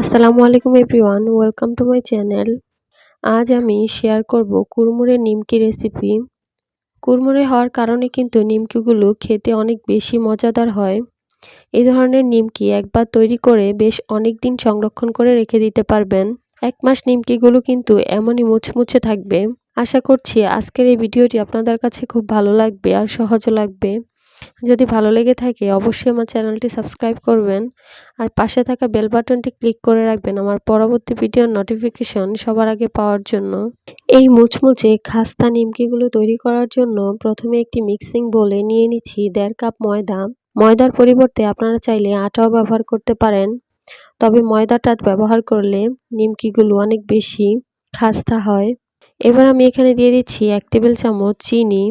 আসসালামু আলাইকুম everyone, welcome to my channel. আজ আমি শেয়ার করব কুরমুরে নিমকি রেসিপি। কুরমুরে হওয়ার কারণে কিন্তু নিমকিগুলো খেতে অনেক বেশি মজাদার হয়। এই ধরনের নিমকি একবার তৈরি করে বেশ অনেক দিন সংরক্ষণ করে রেখে দিতে পারবেন। এক মাস নিমকিগুলো কিন্তু এমনই মুছমুছে থাকবে। আশা করছি আজকের এই ভিডিওটি আপনাদের কাছে খুব ভালো লাগবে আর সহজও লাগবে। যদি ভালো লেগে থাকে, অবশ্যই আমার চ্যানেলটি সাবস্ক্রাইব করবেন। আর পাশে থাকা বেল বাটনটি ক্লিক করে রাখবেন আমার পরবর্তী ভিডিওর নোটিফিকেশন সবার আগে পাওয়ার জন্য। এই মুচমুচে খাস্তা নিমকিগুলো তৈরি করার জন্য প্রথমে একটি মিক্সিং বলে নিয়ে নিচ্ছি দেড় কাপ ময়দা। ময়দার পরিবর্তে আপনারা চাইলে আটাও ব্যবহার করতে পারেন। তবে ময়দাটা ব্যবহার করলে নিমকিগুলো অনেক বেশি খাস্তা হয়। এবার আমি এখানে দিয়ে দিচ্ছি এক টেবিল চামচ চিনি।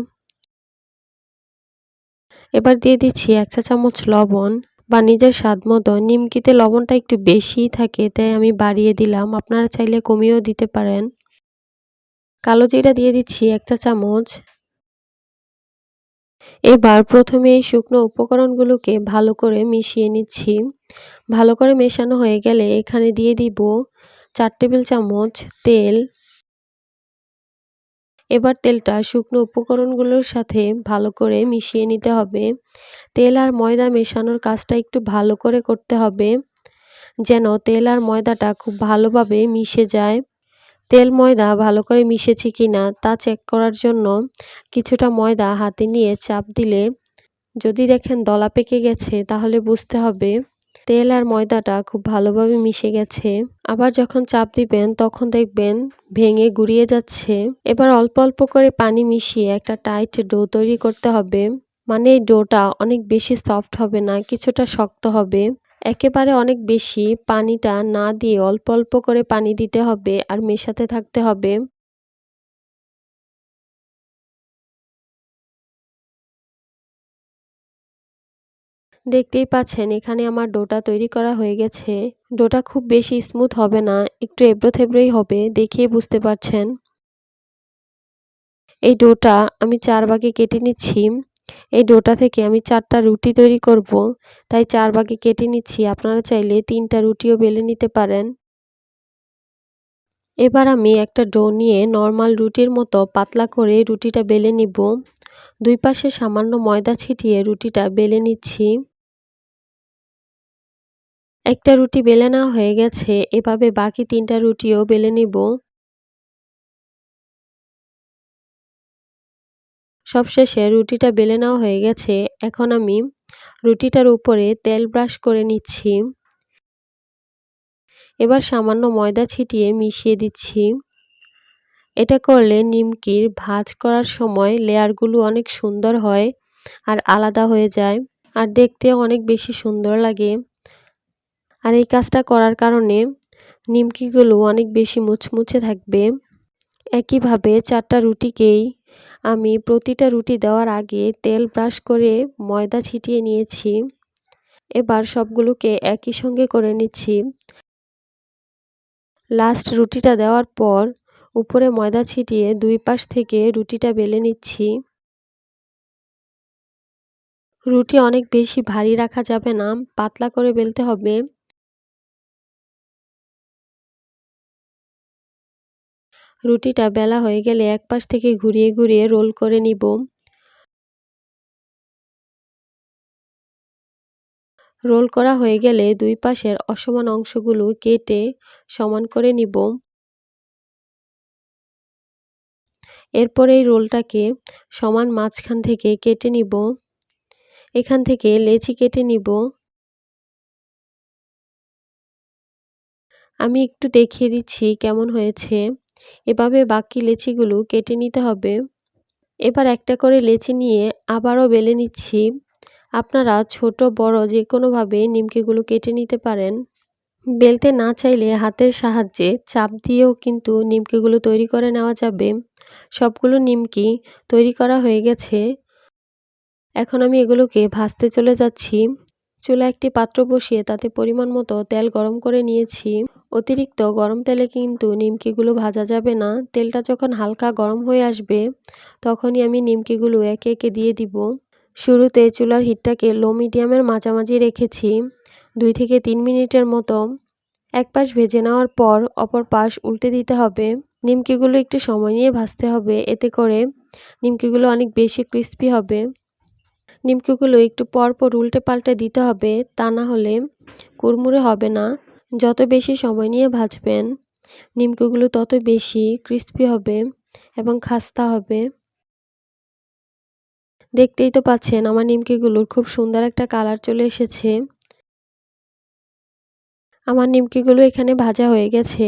এবার দিয়ে দিচ্ছি এক চা চামচ লবণ বা নিজের স্বাদ মতো। নিমকিতে লবণটা একটু বেশিই থাকে, তাই আমি বাড়িয়ে দিলাম। আপনারা চাইলে কমিয়েও দিতে পারেন। কালো জিরা দিয়ে দিচ্ছি এক চা চামচ। এবার প্রথমে এই শুকনো উপকরণগুলোকে ভালো করে মিশিয়ে নিচ্ছি। ভালো করে মেশানো হয়ে গেলে এখানে দিয়ে দিব চার টেবিল চামচ তেল এবার তেলটা শুকনো উপকরণগুলোর সাথে ভালো করে মিশিয়ে নিতে হবে। তেল আর ময়দা মেশানোর কাজটা একটু ভালো করে করতে হবে, যেন তেল আর ময়দাটা খুব ভালোভাবে মিশে যায়। তেল ময়দা ভালো করে মিশেছে কি না তা চেক করার জন্য কিছুটা ময়দা হাতে নিয়ে চাপ দিলে যদি দেখেন দলা পেকে গেছে তাহলে বুঝতে হবে। তেল আর ময়দাটা খুব ভালোভাবে মিশে গেছে। আবার যখন চাপ দিবেন, তখন দেখবেন ভেঙে গুড়িয়ে যাচ্ছে। এবার অল্প অল্প করে পানি মিশিয়ে একটা টাইট ডো তৈরি করতে হবে। মানে এই ডোটা অনেক বেশি সফট হবে না, কিছুটা শক্ত হবে। একেবারে অনেক বেশি পানিটা না দিয়ে অল্প অল্প করে পানি দিতে হবে আর মেশাতে থাকতে হবে। দেখতেই পাচ্ছেন, এখানে আমার ডোটা তৈরি করা হয়ে গেছে। ডোটা খুব বেশি স্মুথ হবে না, একটু এবড়ো থেবড়োই হবে দেখিয়ে বুঝতে পারছেন। এই ডোটা আমি চার ভাগে কেটে নিচ্ছি। এই ডোটা থেকে আমি চারটা রুটি তৈরি করব। তাই চার ভাগে কেটে নিচ্ছি, আপনারা চাইলে তিনটা রুটিও বেলে নিতে পারেন। এবার আমি একটা ডো নিয়ে নর্মাল রুটির মতো পাতলা করে রুটিটা বেলে নিব। দুই পাশে সামান্য ময়দা ছিটিয়ে রুটিটা বেলে নিচ্ছি। একটা রুটি বেলে নেওয়া হয়ে গেছে, এভাবে বাকি তিনটা রুটিও বেলে নিব। সবশেষে রুটিটা বেলে নেওয়া হয়ে গেছে, এখন আমি রুটিটার উপরে তেল ব্রাশ করে নিচ্ছি। এবার সামান্য ময়দা ছিটিয়ে মিশিয়ে দিচ্ছি। এটা করলে নিমকির ভাজ করার সময় লেয়ারগুলো অনেক সুন্দর হয় আর আলাদা হয়ে যায়, আর দেখতে অনেক বেশি সুন্দর লাগে। আর এই কাজটা করার কারণে নিমকিগুলো অনেক বেশি মুচমুচে থাকবে। একইভাবে চারটা রুটিকেই আমি প্রতিটা রুটি দেওয়ার আগে তেল ব্রাশ করে ময়দা ছিটিয়ে নিয়েছি। এবার সবগুলোকে একই সঙ্গে করে নিচ্ছি। লাস্ট রুটিটা দেওয়ার পর উপরে ময়দা ছিটিয়ে দুই পাশ থেকে রুটিটা বেলে নিচ্ছি। রুটি অনেক বেশি ভারী রাখা যাবে না, পাতলা করে বেলতে হবে। রুটিটা বেলা হয়ে গেলে এক পাশ থেকে ঘুরিয়ে ঘুরিয়ে রোল করে নিব। রোল করা হয়ে গেলে দুই পাশের অসমান অংশগুলো কেটে সমান করে নিব। এরপর এই রোলটাকে সমান মাঝখান থেকে কেটে নিব। এখান থেকে লেচি কেটে নিব। আমি একটু দেখিয়ে দিচ্ছি কেমন হয়েছে। এভাবে বাকি লেচিগুলো কেটে নিতে হবে। এবার একটা করে লেচি নিয়ে আবারও বেলে নিচ্ছি। আপনারা ছোট, বড় যে কোনোভাবে নিমকিগুলো কেটে নিতে পারেন। বেলতে না চাইলে হাতের সাহায্যে চাপ দিয়েও কিন্তু নিমকিগুলো তৈরি করে নেওয়া যাবে। সবগুলো নিমকি তৈরি করা হয়ে গেছে। এখন আমি এগুলোকে ভাজতে চলে যাচ্ছি। চুলা একটি পাত্র বসিয়ে তাতে পরিমাণ মতো তেল গরম করে নিয়েছি। অতিরিক্ত গরম তেলে কিন্তু নিমকিগুলো ভাজা যাবে না। তেলটা যখন হালকা গরম হয়ে আসবে, তখনই আমি নিমকিগুলো একে একে দিয়ে দিব। শুরুতে চুলার হিটটাকে লো মিডিয়ামের মাঝামাঝি রেখেছি, দুই থেকে তিন মিনিটের মতো। এক পাশ ভেজে নেওয়ার পর অপর পাশ উল্টে দিতে হবে। নিমকিগুলো একটু সময় নিয়ে ভাজতে হবে, এতে করে নিমকিগুলো অনেক বেশি ক্রিস্পি হবে। নিমকিগুলো একটু পর পর উল্টে পাল্টে দিতে হবে, তা না হলে কুড়মুড়ে হবে না। যত বেশি সময় নিয়ে ভাজবেন, নিমকিগুলো তত বেশি ক্রিস্পি হবে এবং খাস্তা হবে। দেখতেই তো পাচ্ছেন আমার নিমকিগুলোর খুব সুন্দর একটা কালার চলে এসেছে। আমার নিমকিগুলো এখানে ভাজা হয়ে গেছে।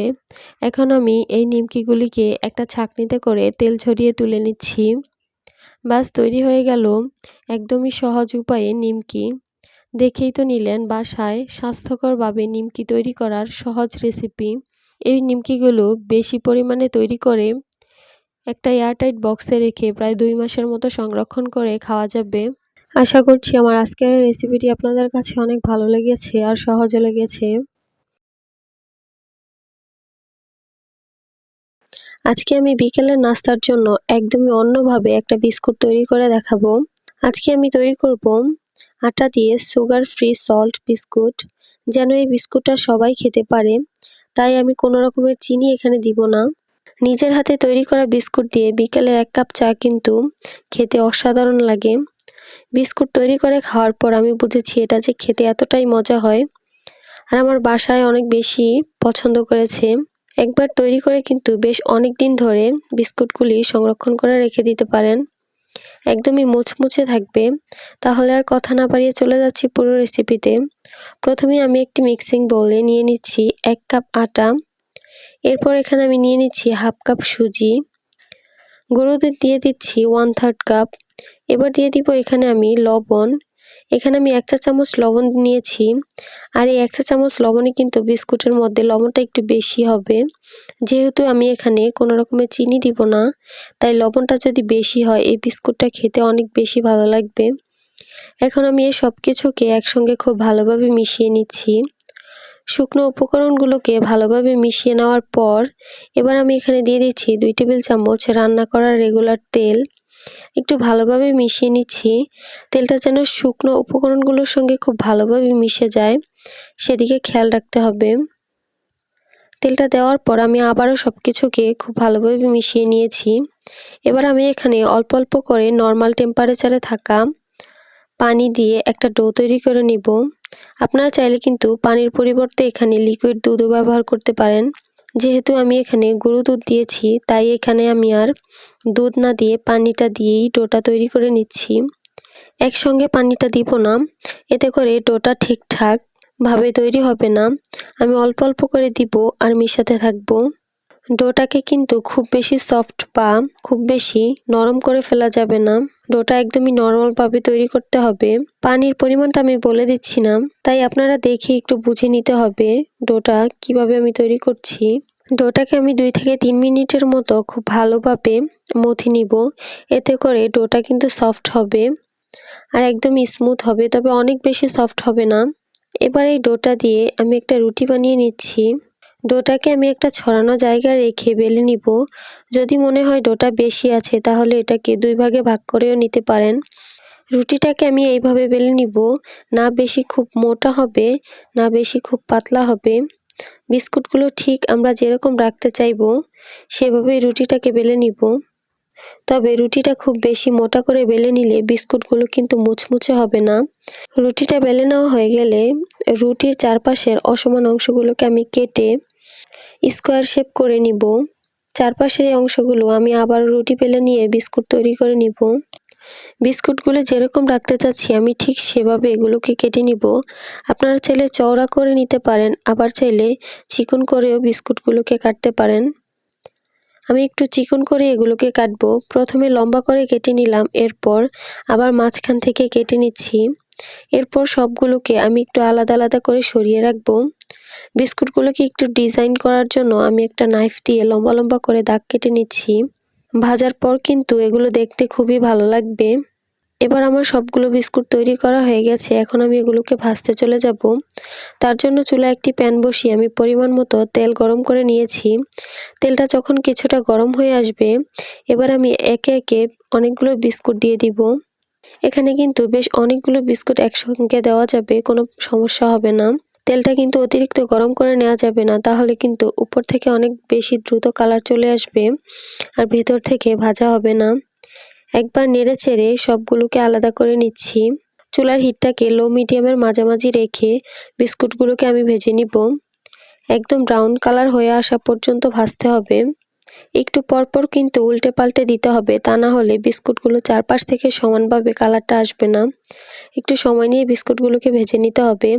এখন আমি এই নিমকিগুলিকে একটা ছাকনিতে করে তেল ছড়িয়ে তুলে নিচ্ছি। বাস তৈরি হয়ে গেল একদমই সহজ উপায়ে নিমকি। দেখেই তো নিলেন বাসায় স্বাস্থ্যকরভাবে নিমকি তৈরি করার সহজ রেসিপি এই নিমকিগুলো বেশি পরিমাণে তৈরি করে একটা এয়ারটাইট বক্সে রেখে প্রায় দুই মাসের মতো সংরক্ষণ করে খাওয়া যাবে। আশা করছি আমার আজকের রেসিপিটি আপনাদের কাছে অনেক ভালো লেগেছে আর সহজে লেগেছে। আজকে আমি বিকেলের নাস্তার জন্য একদমই অন্যভাবে একটা বিস্কুট তৈরি করে দেখাবো। আজকে আমি তৈরি করব আটা দিয়ে সুগার ফ্রি সল্ট বিস্কুট যেন এই বিস্কুটটা সবাই খেতে পারে। তাই আমি কোনো রকমের চিনি এখানে দিব না। নিজের হাতে তৈরি করা বিস্কুট দিয়ে বিকেলের এক কাপ চা কিন্তু খেতে অসাধারণ লাগে। বিস্কুট তৈরি করে খাওয়ার পর আমি বুঝেছি এটা যে খেতে এতটাই মজা হয়। আর আমার বাসায় অনেক বেশি পছন্দ করেছে। একবার তৈরি করে কিন্তু বেশ অনেক দিন ধরে বিস্কুটগুলি সংরক্ষণ করে রেখে দিতে পারেন। একদমই মুচমুচে থাকবে। তাহলে আর কথা না বাড়িয়ে চলে যাচ্ছি পুরো রেসিপিতে প্রথমে আমি একটি মিক্সিং বোলে নিয়ে নিচ্ছি এক কাপ আটা। এরপর এখানে আমি নিয়ে নিচ্ছি হাফ কাপ সুজি। গুঁড়ো দুধ দিয়ে দিচ্ছি ওয়ান থার্ড কাপ এবার দিয়ে দিব এখানে আমি লবণ। এখানে আমি এক চা চামচ লবণ নিয়েছি। আর এই এক চা চামচ লবণে কিন্তু বিস্কুটের মধ্যে লবণটা একটু বেশি হবে। যেহেতু আমি এখানে কোনো রকমের চিনি দিব না, তাই লবণটা যদি বেশি হয়, এই বিস্কুটটা খেতে অনেক বেশি ভালো লাগবে। এখন আমি এই সব কিছুকে একসঙ্গে খুব ভালোভাবে মিশিয়ে নিচ্ছি। শুকনো উপকরণগুলোকে ভালোভাবে মিশিয়ে নেওয়ার পর, এবার আমি এখানে দিয়ে দিচ্ছি দুই টেবিল চামচ রান্না করার রেগুলার তেল। একটু ভালোভাবে মিশিয়ে নিচ্ছি। তেলটা যেন শুকনো উপকরণগুলোর সঙ্গে খুব ভালোভাবে মিশে যায়, সেদিকে খেয়াল রাখতে হবে। তেলটা দেওয়ার পর আমি আবারও সব কিছুকে খুব ভালোভাবে মিশিয়ে নিয়েছি। এবার আমি এখানে অল্প অল্প করে নর্মাল টেম্পারেচারে থাকা পানি দিয়ে একটা ডো তৈরি করে নিব। আপনারা চাইলে কিন্তু পানির পরিবর্তে এখানে লিকুইড দুধও ব্যবহার করতে পারেন। যেহেতু আমি এখানে গরু দুধ দিয়েছি, তাই এখানে আমি আর দুধ না দিয়ে পানিটা দিয়েই ডোটা তৈরি করে নিচ্ছি। একসঙ্গে পানিটা দিব না, এতে করে ডোটা ঠিকঠাক ভাবে তৈরি হবে না। আমি অল্প অল্প করে দিব আর মিশাতে থাকব। ডোটাকে কিন্তু খুব বেশি সফট বা খুব বেশি নরম করে ফেলা যাবে না। ডোটা একদমই নর্মালভাবে তৈরি করতে হবে। পানির পরিমাণটা আমি বলে দিচ্ছি না, তাই আপনারা দেখে একটু বুঝে নিতে হবে ডোটা কীভাবে আমি তৈরি করছি। ডোটাকে আমি দুই থেকে তিন মিনিটের মতো খুব ভালোভাবে মথি নিব, এতে করে ডোটা কিন্তু সফট হবে আর একদম স্মুথ হবে, তবে অনেক বেশি সফট হবে না। এবার এই ডোটা দিয়ে আমি একটা রুটি বানিয়ে নিচ্ছি। ডোটাকে আমি একটা ছড়ানো জায়গায় রেখে বেলে নিব। যদি মনে হয় ডোটা বেশি আছে, তাহলে এটাকে দুই ভাগে ভাগ করেও নিতে পারেন। রুটিটাকে আমি এইভাবে বেলে নিব। না বেশি খুব মোটা হবে, না বেশি খুব পাতলা হবে। বিস্কুটগুলো ঠিক আমরা যেরকম রাখতে চাইব, সেভাবেই রুটিটাকে বেলে নিব। তবে রুটিটা খুব বেশি মোটা করে বেলে নিলে বিস্কুটগুলো কিন্তু মুচমুচে হবে না। রুটিটা বেলে নেওয়া হয়ে গেলে রুটির চারপাশের অসমান অংশগুলোকে আমি কেটে স্কোয়ার শেপ করে নিব। চারপাশের অংশগুলো আমি আবার রুটি পেলে নিয়ে বিস্কুট তৈরি করে নিব। বিস্কুটগুলো যেরকম রাখতে চাচ্ছি আমি ঠিক সেভাবে এগুলোকে কেটে নিব। আপনারা চাইলে চওড়া করে নিতে পারেন, আবার চাইলে চিকন করেও বিস্কুটগুলোকে কাটতে পারেন। আমি একটু চিকন করে এগুলোকে কাটবো। প্রথমে লম্বা করে কেটে নিলাম, এরপর আবার মাঝখান থেকে কেটে নিচ্ছি। এরপর সবগুলোকে আমি একটু আলাদা আলাদা করে সরিয়ে রাখব। বিস্কুটগুলোকে একটু ডিজাইন করার জন্য আমি একটা নাইফ দিয়ে লম্বা লম্বা করে দাগ কেটে নিচ্ছি। ভাজার পর কিন্তু এগুলো দেখতে খুবই ভালো লাগবে। এবার আমার সবগুলো বিস্কুট তৈরি করা হয়ে গেছে, এখন আমি এগুলোকে ভাজতে চলে যাব। তার জন্য চুলা একটি প্যান বসিয়ে আমি পরিমাণ মতো তেল গরম করে নিয়েছি। তেলটা যখন কিছুটা গরম হয়ে আসবে, এবার আমি একে একে অনেকগুলো বিস্কুট দিয়ে দিব। এখানে কিন্তু বেশ অনেকগুলো বিস্কুট একসঙ্গে দেওয়া যাবে, কোনো সমস্যা হবে না। তেলটা কিন্তু অতিরিক্ত গরম করে নেওয়া যাবে না, তাহলে কিন্তু উপর থেকে অনেক বেশি দ্রুত কালার চলে আসবে আর ভেতর থেকে ভাজা হবে না। একবার নেড়ে ছেড়ে সবগুলোকে আলাদা করে নিচ্ছি। চুলার হিটটাকে লো মিডিয়ামের মাঝামাঝি রেখে বিস্কুটগুলোকে আমি ভেজে নিব। একদম ব্রাউন কালার হয়ে আসা পর্যন্ত ভাজতে হবে। একটু পরপর কিন্তু উল্টে পাল্টে দিতে হবে, তা না হলে বিস্কুটগুলো চারপাশ থেকে সমানভাবে কালারটা আসবে না। একটু সময় নিয়ে বিস্কুটগুলোকে ভেজে নিতে হবে।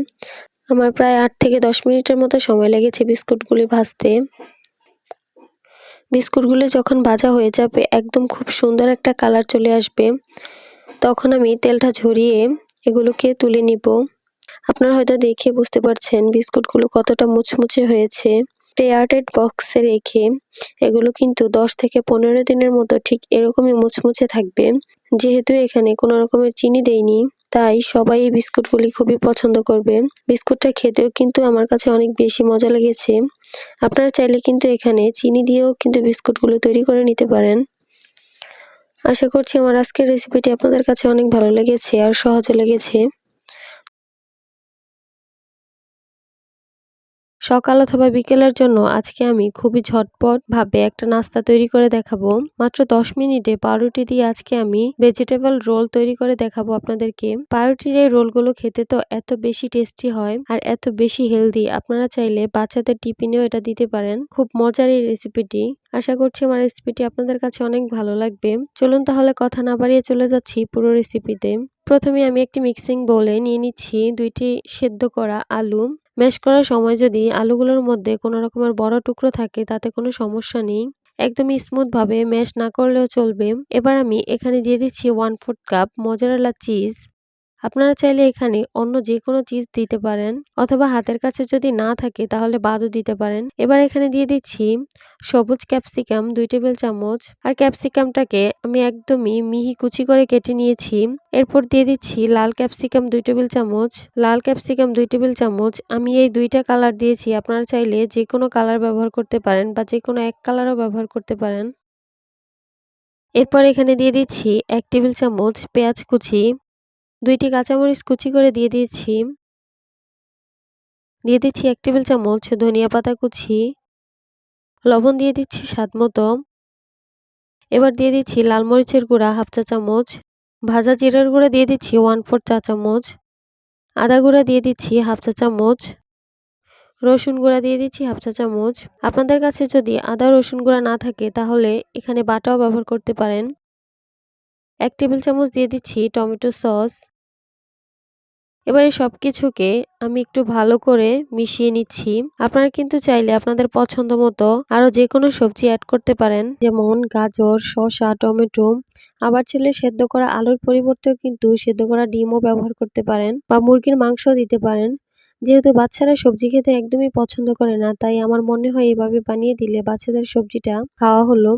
আমার প্রায় আট থেকে দশ মিনিটের মতো সময় লেগেছে বিস্কুটগুলি ভাজতে। বিস্কুটগুলি যখন ভাজা হয়ে যাবে, একদম খুব সুন্দর একটা কালার চলে আসবে। তখন আমি তেলটা ঝরিয়ে এগুলোকে তুলে নিব। আপনারা হয়তো দেখে বুঝতে পারছেন বিস্কুটগুলো কতটা মুচমুচে হয়েছে। এয়ারটাইট বক্সে রেখে এগুলো কিন্তু দশ থেকে পনেরো দিনের মতো ঠিক এরকমই মুচমুচে থাকবে। যেহেতু এখানে কোনো রকমের চিনি দেয়নি তাই সবাই এই বিস্কুটগুলি খুবই পছন্দ করবে। বিস্কুটটা খেতেও কিন্তু আমার কাছে অনেক বেশি মজা লেগেছে। আপনারা চাইলে কিন্তু এখানে চিনি দিয়েও কিন্তু বিস্কুটগুলো তৈরি করে নিতে পারেন। আশা করছি আমার আজকের রেসিপিটি আপনাদের কাছে অনেক ভালো লেগেছে আর সহজও লেগেছে। সকাল অথবা বিকেলের জন্য আজকে আমি খুবই ঝটপট ভাবে একটা নাস্তা তৈরি করে দেখাবো। মাত্র দশ মিনিটে পাউরুটি দিয়ে আজকে আমি ভেজিটেবল রোল তৈরি করে দেখাবো আপনাদেরকে। পাউরুটির এই রোলগুলো খেতে তো এত বেশি টেস্টি হয় আর এত বেশি হেলদি আপনারা চাইলে বাচ্চাদের টিফিনেও এটা দিতে পারেন। খুব মজার এই রেসিপিটি আশা করছি আমার রেসিপিটি আপনাদের কাছে অনেক ভালো লাগবে। চলুন তাহলে কথা না বাড়িয়ে চলে যাচ্ছি পুরো রেসিপিতে প্রথমে আমি একটি মিক্সিং বোলে নিয়ে নিচ্ছি দুইটি সেদ্ধ করা আলু। ম্যাশ করার সময় যদি আলুগুলোর মধ্যে কোনো রকমের বড় টুকরো থাকে, তাতে কোনো সমস্যা নেই। একদমই স্মুথভাবে ম্যাশ না করলেও চলবে। এবার আমি এখানে দিয়ে দিচ্ছি one fourth cup mozzarella cheese আপনারা চাইলে এখানে অন্য যে কোনো চিজ দিতে পারেন অথবা হাতের কাছে যদি না থাকে তাহলে বাদও দিতে পারেন। এবার এখানে দিয়ে দিচ্ছি সবুজ ক্যাপসিকাম দুই টেবিল চামচ। আর ক্যাপসিকামটাকে আমি একদমই মিহি কুচি করে কেটে নিয়েছি। এরপর দিয়ে দিচ্ছি লাল ক্যাপসিকাম দুই টেবিল চামচ। লাল ক্যাপসিকাম দুই টেবিল চামচ। আমি এই দুইটা কালার দিয়েছি। আপনারা চাইলে যে কোনো কালার ব্যবহার করতে পারেন বা যে কোনো এক কালারও ব্যবহার করতে পারেন। এরপর এখানে দিয়ে দিচ্ছি এক টেবিল চামচ পেঁয়াজ কুচি। দুইটি কাঁচামরিচ কুচি করে দিয়ে দিয়েছি। দিয়ে দিচ্ছি এক টেবিল চামচ ধনিয়া পাতা কুচি। লবণ দিয়ে দিচ্ছি স্বাদ মতো। এবার দিয়ে দিচ্ছি লাল মরিচের গুঁড়া হাফ চা চামচ। ভাজা জিরার গুঁড়া দিয়ে দিচ্ছি ওয়ান ফোর চা চামচ। আদা গুঁড়া দিয়ে দিচ্ছি হাফ চা চামচ। রসুন গুঁড়া দিয়ে দিচ্ছি হাফ চা চামচ। আপনাদের কাছে যদি আদা রসুন গুঁড়া না থাকে, তাহলে এখানে বাটাও ব্যবহার করতে পারেন। এক টেবিল চামচ দিয়ে দিচ্ছি টমেটো সস। এবারে সব কিছুকে আমি একটু ভালো করে মিশিয়ে নিচ্ছি। আপনারা কিন্তু চাইলে আপনাদের পছন্দ মতো আরও যে কোনো সবজি অ্যাড করতে পারেন। যেমন গাজর, শসা, টমেটো। আবার ছেলে সেদ্ধ করা আলুর পরিবর্তেও কিন্তু সেদ্ধ করা ডিমও ব্যবহার করতে পারেন বা মুরগির মাংস দিতে পারেন। যেহেতু বাচ্চারা সবজি খেতে একদমই পছন্দ করে না, তাই আমার মনে হয় এভাবে বানিয়ে দিলে বাচ্চাদের সবজিটা খাওয়া হলো।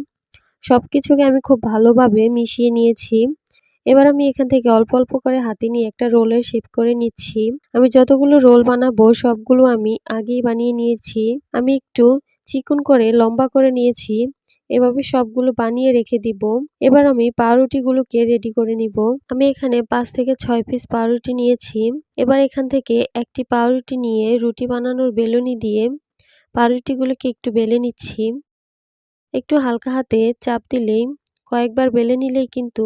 সব কিছুকে আমি খুব ভালোভাবে মিশিয়ে নিয়েছি। এবার আমি এখান থেকে অল্প অল্প করে হাতে নিয়ে একটা রোলের শেপ করে নিচ্ছি। আমি যতগুলো রোল বানাবো সবগুলো আমি আগেই বানিয়ে নিয়েছি। আমি একটু চিকন করে লম্বা করে নিয়েছি। এভাবে সবগুলো বানিয়ে রেখে দিব। এবার আমি পাউরুটিগুলোকে রেডি করে নিব। আমি এখানে পাঁচ থেকে ছয় পিস পাউরুটি নিয়েছি। এবার এখান থেকে একটি পাউরুটি নিয়ে রুটি বানানোর বেলুনি দিয়ে পাউরুটিগুলোকে একটু বেলে নিচ্ছি। একটু হালকা হাতে চাপ দিলেই কয়েকবার বেলে নিলেই কিন্তু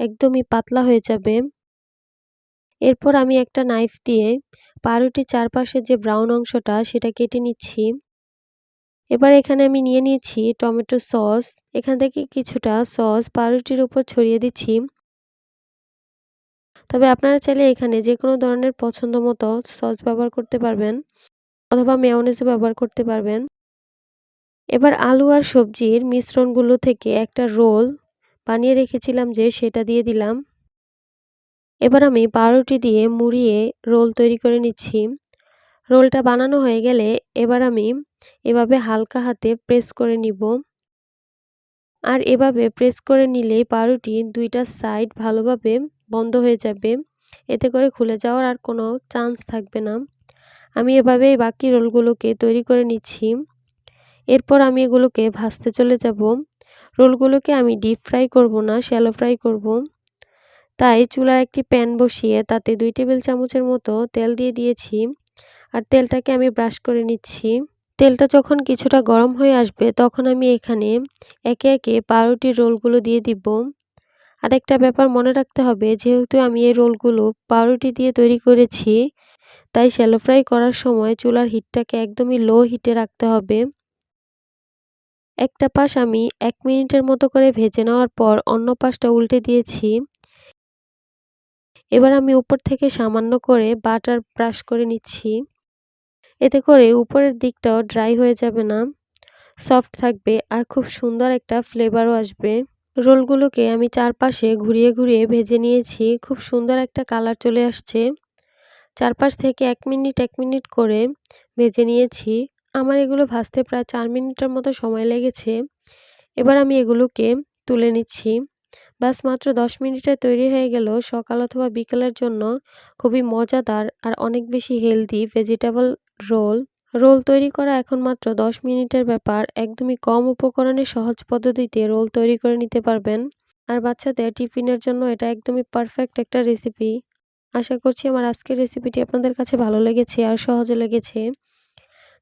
একদমই পাতলা হয়ে যাবে। এরপর আমি একটা নাইফ দিয়ে পাউরুটির চারপাশে যে ব্রাউন অংশটা, সেটা কেটে নিচ্ছি। এবার এখানে আমি নিয়ে নিয়েছি টমেটো সস এখান থেকে কিছুটা সস পাউরুটির উপর ছড়িয়ে দিচ্ছি। তবে আপনারা চাইলে এখানে যে কোনো ধরনের পছন্দ মতো সস ব্যবহার করতে পারবেন, অথবা মেয়নেজও ব্যবহার করতে পারবেন। এবার আলু আর সবজির মিশ্রণগুলো থেকে একটা রোল বানিয়ে রেখেছিলাম যে সেটা দিয়ে দিলাম। এবার আমি পাউরুটি দিয়ে মুড়িয়ে রোল তৈরি করে নিচ্ছি। রোলটা বানানো হয়ে গেলে এবার আমি এভাবে হালকা হাতে প্রেস করে নিব। আর এভাবে প্রেস করে নিলেই পাউরুটি দুইটা সাইড ভালোভাবে বন্ধ হয়ে যাবে। এতে করে খুলে যাওয়ার আর কোনো চান্স থাকবে না। আমি এভাবে বাকি রোলগুলোকে তৈরি করে নিচ্ছি। এরপর আমি এগুলোকে ভাজতে চলে যাব। রোলগুলোকে আমি ডিপ ফ্রাই করব না, শ্যালো ফ্রাই করব। তাই চুলার একটি প্যান বসিয়ে তাতে দুই টেবিল চামচের মতো তেল দিয়ে দিয়েছি আর তেলটাকে আমি ব্রাশ করে নিচ্ছি। তেলটা যখন কিছুটা গরম হয়ে আসবে তখন আমি এখানে একে একে পাউরুটির রোলগুলো দিয়ে দিব। আরেকটা ব্যাপার মনে রাখতে হবে, যেহেতু আমি এই রোলগুলো পাউরুটি দিয়ে তৈরি করেছি, তাই শ্যালো ফ্রাই করার সময় চুলার হিটটাকে একদমই লো হিটে রাখতে হবে। একটা পাশ আমি এক মিনিটের মতো করে ভেজে নেওয়ার পর অন্য পাশটা উল্টে দিয়েছি। এবার আমি উপর থেকে সামান্য করে বাটার ব্রাশ করে নিচ্ছি। এতে করে উপরের দিকটাও ড্রাই হয়ে যাবে না। সফট থাকবে আর খুব সুন্দর একটা ফ্লেভারও আসবে। রোলগুলোকে আমি চারপাশে ঘুরিয়ে ঘুরিয়ে ভেজে নিয়েছি। খুব সুন্দর একটা কালার চলে আসছে। চারপাশ থেকে এক মিনিট এক মিনিট করে ভেজে নিয়েছি। আমার এগুলো ভাজতে প্রায় চার মিনিটের মতো সময় লেগেছে। এবার আমি এগুলোকে তুলে নিচ্ছি। ব্যাস, মাত্র দশ মিনিটে তৈরি হয়ে গেল সকাল অথবা বিকেলের জন্য খুবই মজাদার আর অনেক বেশি হেলদি ভেজিটেবল রোল। রোল তৈরি করা এখন মাত্র দশ মিনিটের ব্যাপার। একদমই কম উপকরণে সহজ পদ্ধতিতে রোল তৈরি করে নিতে পারবেন। আর বাচ্চাদের টিফিনের জন্য এটা একদমই পারফেক্ট একটা রেসিপি। আশা করছি আমার আজকের রেসিপিটি আপনাদের কাছে ভালো লেগেছে আর সহজে লেগেছে।